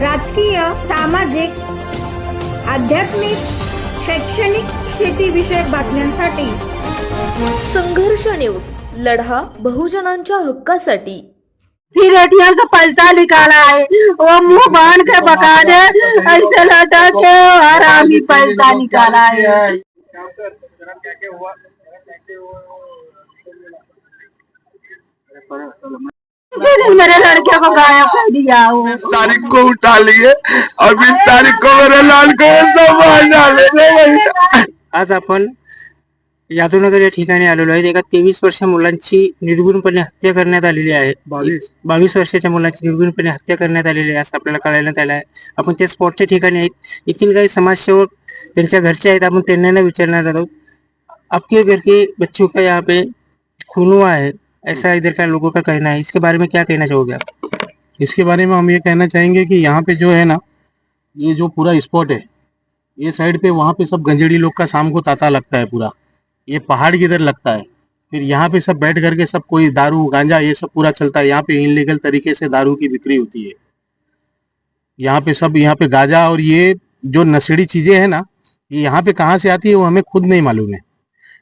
राजकीय सामाजिक आध्यात्मिक शैक्षणिक शेतीविषयक बातम्यांसाठी. संघर्ष न्यूज लढा बहुजनांच्या हक्कासाठी. फिर एटीएम से पैसा निकाला है वो मुंह बांध के बका दे ऐसे लौटा के हरामी पैसा निकाला है लड़के को गायब कर दिया वो तारीख को उठा लिए और बीस तारीख को मेरे लाल को आज आपण यादवनगर या ठिकाणी आलेलो आहे. एका तेवीस वर्ष मुलांची निर्गुणपणे हत्या करण्यात आलेली आहे. बावीस? बावीस वर्षाच्या मुलांची निर्गुणपणे हत्या करण्यात आलेली आहे असं आपल्याला कळवण्यात आलं आहे. आपण त्या स्पॉटच्या ठिकाणी आहेत. येथील काही समाजसेवक त्यांच्या घरचे आहेत. आपण त्यांना विचारणार आहोत. आपके घर के बच्चों का यहाँ पे खून हुआ है? ऐसा इधर का लोगों का कहना है। इसके बारे में क्या कहना चाहोगे आप? इसके बारे में हम ये कहना चाहेंगे कि यहाँ पे जो है ना, ये जो पूरा स्पॉट है, ये साइड पे वहाँ पे सब गंजेड़ी लोग का शाम को ताता लगता है पूरा। ये पहाड़ की इधर लगता है। फिर यहाँ पे सब बैठ करके सब कोई दारू, गांजा, ये सब पूरा चलता है। यहाँ पे इनलीगल तरीके से दारू की बिक्री होती है। यहाँ पे सब, यहाँ पे गांजा और ये जो नशेड़ी चीज़ें हैं ना, ये यहाँ पे कहाँ से आती है वो हमें खुद नहीं मालूम है।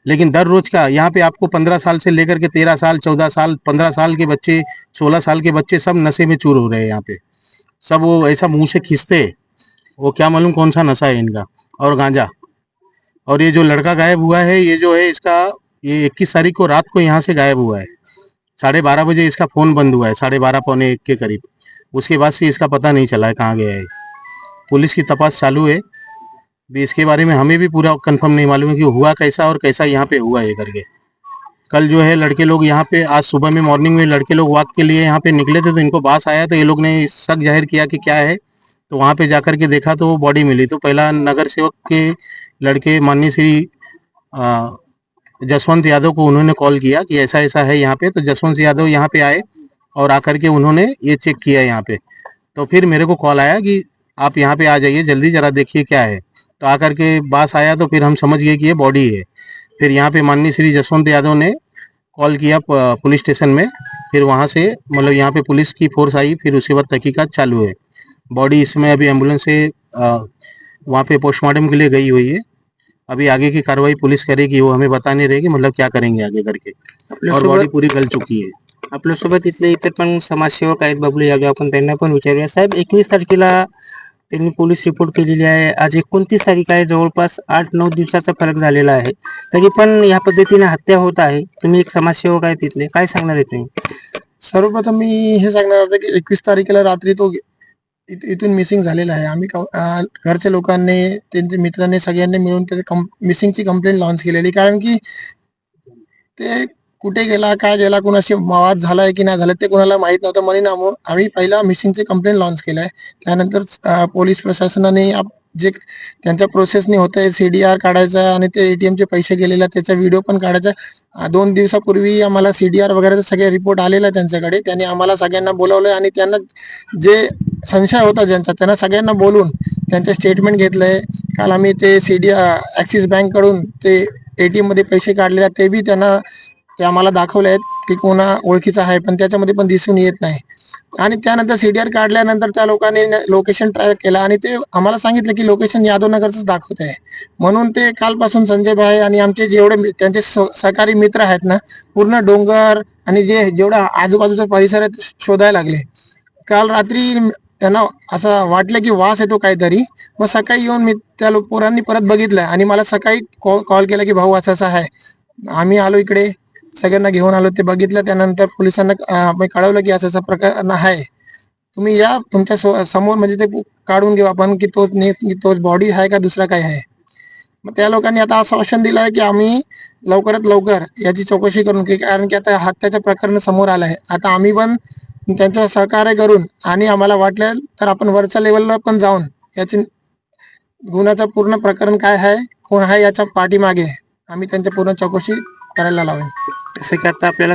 लेकिन दर रोज का, यहाँ पे आपको पंद्रह साल से लेकर के तेरह साल, चौदह साल, पंद्रह साल के बच्चे, सोलह साल के बच्चे सब नशे में चूर हो रहे हैं यहाँ पे। सब वो ऐसा मुँह से खींचते वो क्या मालूम कौन सा नशा है इनका। और गांजा। और ये जो लड़का गायब हुआ है, ये जो है इसका, ये इक्कीस तारीख को रात को यहाँ से गायब हुआ है। साढ़े बारह बजे इसका फ़ोन बंद हुआ है, साढ़े बारह, पौने एक के करीब। उसके बाद से इसका पता नहीं चला है कहाँ गया है। पुलिस की तपास चालू है। भी इसके बारे में हमें भी पूरा कंफर्म नहीं मालूम है कि हुआ कैसा और कैसा यहाँ पे हुआ है करके। कल जो है लड़के लोग यहाँ पे, आज सुबह में मॉर्निंग में लड़के लोग वॉक के लिए यहाँ पे निकले थे तो इनको बास आया तो ये लोग ने शक ज़ाहिर किया कि क्या है। तो वहाँ पे जाकर के देखा तो वो बॉडी मिली। तो पहला नगर सेवक के लड़के माननीय श्री जसवंत यादव को उन्होंने कॉल किया कि ऐसा ऐसा है यहाँ पे। तो जसवंत यादव यहाँ पे आए और आकर के उन्होंने ये चेक किया यहाँ पे। तो फिर मेरे को कॉल आया कि आप यहाँ पे आ जाइए, जल्दी जरा देखिए क्या है। तो आकर के बास आया तो फिर हम समझ गए कि ये बॉडी है। फिर यहाँ पे माननीय श्री जसवंत यादव ने कॉल किया पुलिस स्टेशन में। फिर वहाँ से मतलब यहाँ पे पुलिस की फोर्स आई फिर उसके बाद तहकीकात चालू है। बॉडी इसमें अभी एंबुलेंस से वहाँ पे पोस्टमार्टम के लिए गई हुई है। अभी आगे की कार्रवाई पुलिस करेगी वो हमें बता नहीं रहेगी मतलब क्या करेंगे आगे करके। और बॉडी पूरी गल चुकी है। आपल्यासोबत इथले इतर पण समाजसेवक आहेत बबलू यादव आपण त्यांना पण विचारूया साहेब एकवीस तारखेला त्यांनी पोलीस रिपोर्ट केलेली आहे. आज एकोणतीस तारीख आहे. जवळपास आठ नऊ दिवसाचा फरक झालेला आहे. तरी पण या पद्धतीने हत्या होत आहे. तुम्ही एक समाजसेवक आहे तिथले. काय सांगणार आहे तुम्ही? सर्वप्रथम मी हे सांगणार होतं की एकवीस तारखेला रात्री तो इथून मिसिंग झालेला आहे. आम्ही घरच्या लोकांनी त्यांच्या मित्रांनी सगळ्यांनी मिळून त्याची मिसिंगची कंप्लेंट लॉन्च केलेली. कारण की ते कुठे गेला काय गेला कोणाशी वाद झालाय की नाही झालं ते कुणाला माहीत नव्हतं. म्हणून आम्ही पहिला मिसिंगची कंप्लेंट लॉन्च केलाय. त्यानंतर पोलीस प्रशासनाने आप- जे त्यांच्या प्रोसेसने होतंय सीडीआर काढायचा आणि ते एटीएमचे पैसे गेलेला त्याचा व्हिडिओ पण काढायचा. दोन दिवसापूर्वी आम्हाला सीडीआर वगैरे सगळे रिपोर्ट आलेला आहे त्यांच्याकडे. त्यांनी आम्हाला सगळ्यांना बोलावलंय आणि त्यांना जे संशय होता ज्यांचा त्यांना सगळ्यांना बोलून त्यांचे स्टेटमेंट घेतलंय. काल आम्ही ते सीडी ऍक्सिस बँककडून ते एटीएममध्ये पैसे काढलेले ते बी त्यांना ते आम्हाला दाखवले आहेत की कोणा ओळखीचा आहे पण त्याच्यामध्ये पण दिसून येत नाही. आणि त्यानंतर सीडीआर काढल्यानंतर त्या लोकांनी लोकेशन ट्रॅक केला आणि ते आम्हाला सांगितलं की लोकेशन यादव नगरच दाखवत आहे. म्हणून ते कालपासून संजय भाई आणि आमचे जेवढे मि- त्यांचे स- सहकारी मित्र आहेत ना पूर्ण डोंगर आणि जे जेवढा आजूबाजूचा परिसर आहे शोधायला लागले. काल रात्री त्यांना असं वाटलं की वास येतो काहीतरी. मग सकाळी येऊन मी त्या लो- पोरांनी परत बघितलं आणि मला सकाळी कॉल केला की भाऊ असं असं आहे. आम्ही आलो इकडे. सगळ्यांना घेऊन आलो ते बघितलं. त्यानंतर पोलिसांना कळवलं की असं असं प्रकार आहे. तुम्ही या तुमच्यासमोर म्हणजे ते काढून घेऊ आपण की तोच ने तोच बॉडी आहे का दुसरा काय आहे? मग त्या लोकांनी आता असं आश्वासन दिलं आहे की आम्ही लवकरात लवकर याची चौकशी करून की कारण की आता हत्याचं प्रकरण समोर आलं आहे. आता आम्ही पण त्यांचं सहकार्य करून आणि आम्हाला वाटलं तर आपण वरच्या लेवलला पण जाऊन याची गुन्ह्याचं पूर्ण प्रकरण काय आहे कोण आहे याच्या पाठीमागे. आम्ही त्यांच्या पूर्ण चौकशी करायला लावेल जसं की आता आपल्याला